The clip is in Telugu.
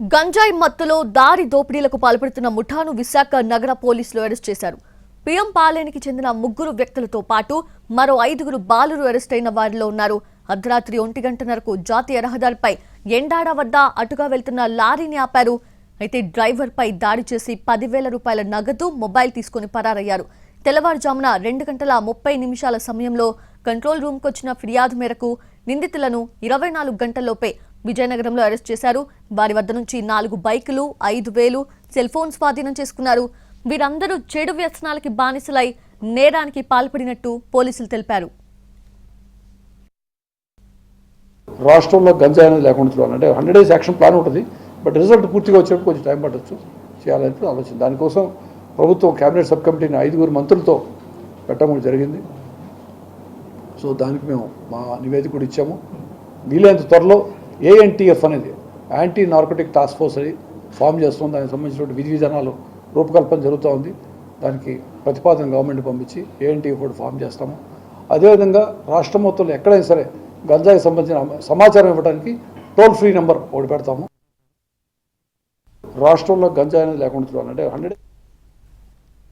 గంజాయి మత్తులో దారి దోపిడీలకు పాల్పడుతున్న ముఠాను విశాఖ నగర పోలీసులు అరెస్ట్ చేశారు. పిఎం పాలేనికి చెందిన ముగ్గురు వ్యక్తులతో పాటు మరో ఐదుగురు బాలురు అరెస్ట్ అయిన వారిలో ఉన్నారు. అర్ధరాత్రి ఒంటి గంటన్నరకు జాతీయ రహదారిపై ఎండాడ వద్ద అటుగా వెళ్తున్న లారీని ఆపారు. అయితే డ్రైవర్పై దాడి చేసి పదివేల రూపాయల నగదు మొబైల్ తీసుకుని పరారయ్యారు. తెల్లవారుజామున రెండు గంటల ముప్పై నిమిషాల సమయంలో కంట్రోల్ రూమ్కు వచ్చిన ఫిర్యాదు మేరకు నిందితులను ఇరవై నాలుగు గంటల్లోపే విజయనగరంలో అరెస్ట్ చేశారు. వారి వద్ద నుంచి నాలుగు బైకులు ఐదు వేలు సెల్ ఫోన్ స్వాధీనం చేసుకున్నారు. వీరందరూ చెడు వ్యసనాలకి బానిసలై నేరానికి పాల్పడినట్టు పోలీసులు తెలిపారు. రాష్ట్రంలో గంజాయి అనేది లేకుండా చూడాలి. అంటే హండ్రెడ్ డేస్ యాక్షన్ ప్లాన్ ఉంటుంది. బట్ రిజల్ట్ పూర్తిగా వచ్చేటప్పుడు కొంచెం టైం పట్టచ్చు. చేయాలని ఆలోచన. దానికోసం ప్రభుత్వం కేబినెట్ సబ్ కమిటీని ఐదుగురు మంత్రులతో పెట్టడం జరిగింది. సో దానికి మేము మా నివేదిక కూడా ఇచ్చాము. వీలైనంత త్వరలో ఏఎన్టీఎఫ్ అనేది యాంటీ నార్కోటిక్ టాస్క్ ఫోర్స్ అని ఫామ్ చేస్తుంది. దానికి సంబంధించిన విధి విధానాలు రూపకల్పన జరుగుతూ ఉంది. దానికి ప్రతిపాదన గవర్నమెంట్ పంపించి ఏఎన్టీఎఫ్ కూడా ఫామ్ చేస్తాము. అదేవిధంగా రాష్ట్రం మొత్తంలో ఎక్కడైనా సరే గంజాయికి సంబంధించిన సమాచారం ఇవ్వడానికి టోల్ ఫ్రీ నెంబర్ ఒకటి పెడతాము. రాష్ట్రంలో గంజాయి అనేది లేకుండా చూడాలంటే హండ్రెడ్